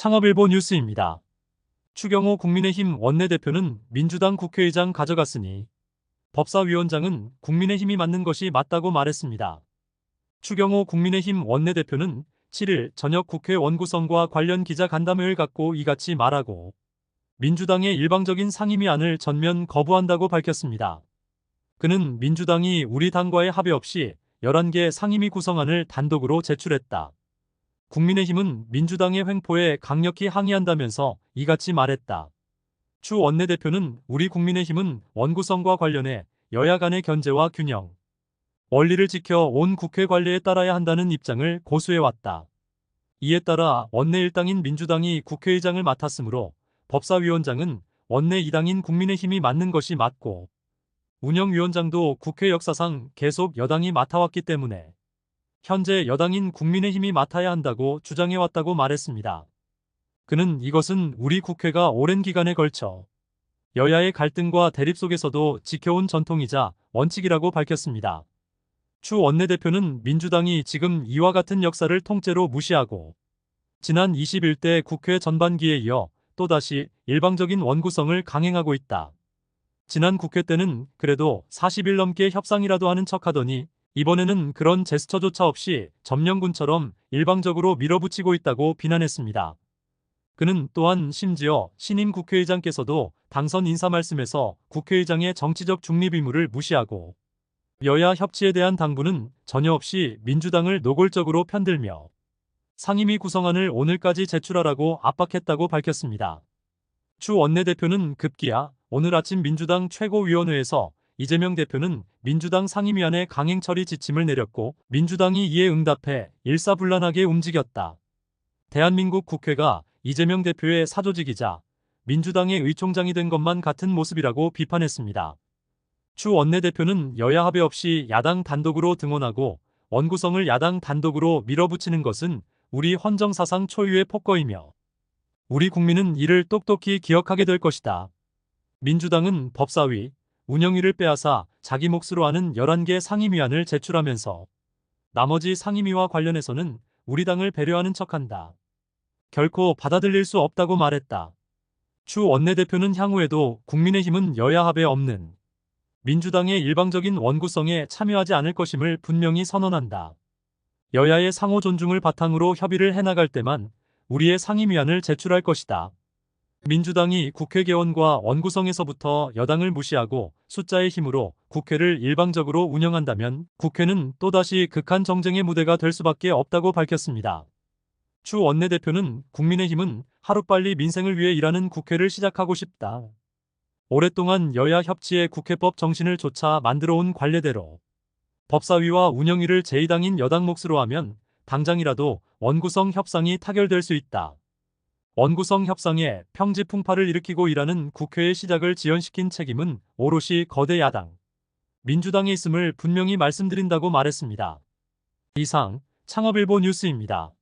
창업일보 뉴스입니다. 추경호 국민의힘 원내대표는 민주당 국회의장 가져갔으니 법사위원장은 국민의힘이 맞는 것이 맞다고 말했습니다. 추경호 국민의힘 원내대표는 7일 저녁 국회 원구성과 관련 기자 간담회를 갖고 이같이 말하고 민주당의 일방적인 상임위안을 전면 거부한다고 밝혔습니다. 그는 민주당이 우리 당과의 합의 없이 11개 상임위 구성안을 단독으로 제출했다. 국민의힘은 민주당의 횡포에 강력히 항의한다면서 이같이 말했다. 추 원내대표는 우리 국민의힘은 원구성과 관련해 여야 간의 견제와 균형, 원리를 지켜 온 국회 관리에 따라야 한다는 입장을 고수해왔다. 이에 따라 원내 일당인 민주당이 국회의장을 맡았으므로 법사위원장은 원내 이당인 국민의힘이 맡는 것이 맞고 운영위원장도 국회 역사상 계속 여당이 맡아왔기 때문에 현재 여당인 국민의힘이 맡아야 한다고 주장해왔다고 말했습니다. 그는 이것은 우리 국회가 오랜 기간에 걸쳐 여야의 갈등과 대립 속에서도 지켜온 전통이자 원칙이라고 밝혔습니다. 추 원내대표는 민주당이 지금 이와 같은 역사를 통째로 무시하고 지난 21대 국회 전반기에 이어 또다시 일방적인 원구성을 강행하고 있다. 지난 국회 때는 그래도 40일 넘게 협상이라도 하는 척하더니 이번에는 그런 제스처조차 없이 점령군처럼 일방적으로 밀어붙이고 있다고 비난했습니다. 그는 또한 심지어 신임 국회의장께서도 당선 인사 말씀에서 국회의장의 정치적 중립 의무를 무시하고 여야 협치에 대한 당부는 전혀 없이 민주당을 노골적으로 편들며 상임위 구성안을 오늘까지 제출하라고 압박했다고 밝혔습니다. 추 원내대표는 급기야 오늘 아침 민주당 최고위원회에서 이재명 대표는 민주당 상임위안의 강행 처리 지침을 내렸고 민주당이 이에 응답해 일사불란하게 움직였다. 대한민국 국회가 이재명 대표의 사조직이자 민주당의 의총장이 된 것만 같은 모습이라고 비판했습니다. 추 원내대표는 여야 합의 없이 야당 단독으로 등원하고 원구성을 야당 단독으로 밀어붙이는 것은 우리 헌정사상 초유의 폭거이며 우리 국민은 이를 똑똑히 기억하게 될 것이다. 민주당은 법사위, 운영위를 빼앗아 자기 몫으로 하는 11개 상임위안을 제출하면서 나머지 상임위와 관련해서는 우리 당을 배려하는 척한다. 결코 받아들일 수 없다고 말했다. 추 원내대표는 향후에도 국민의힘은 여야 합에 없는 민주당의 일방적인 원구성에 참여하지 않을 것임을 분명히 선언한다. 여야의 상호 존중을 바탕으로 협의를 해나갈 때만 우리의 상임위안을 제출할 것이다. 민주당이 국회 개원과 원구성에서부터 여당을 무시하고 숫자의 힘으로 국회를 일방적으로 운영한다면 국회는 또다시 극한 정쟁의 무대가 될 수밖에 없다고 밝혔습니다. 추 원내대표는 국민의힘은 하루빨리 민생을 위해 일하는 국회를 시작하고 싶다. 오랫동안 여야 협치의 국회법 정신을 좇아 만들어온 관례대로 법사위와 운영위를 제2당인 여당 몫으로 하면 당장이라도 원구성 협상이 타결될 수 있다. 원구성 협상에 평지 풍파를 일으키고 일하는 국회의 시작을 지연시킨 책임은 오롯이 거대 야당, 민주당에 있음을 분명히 말씀드린다고 말했습니다. 이상 창업일보 뉴스입니다.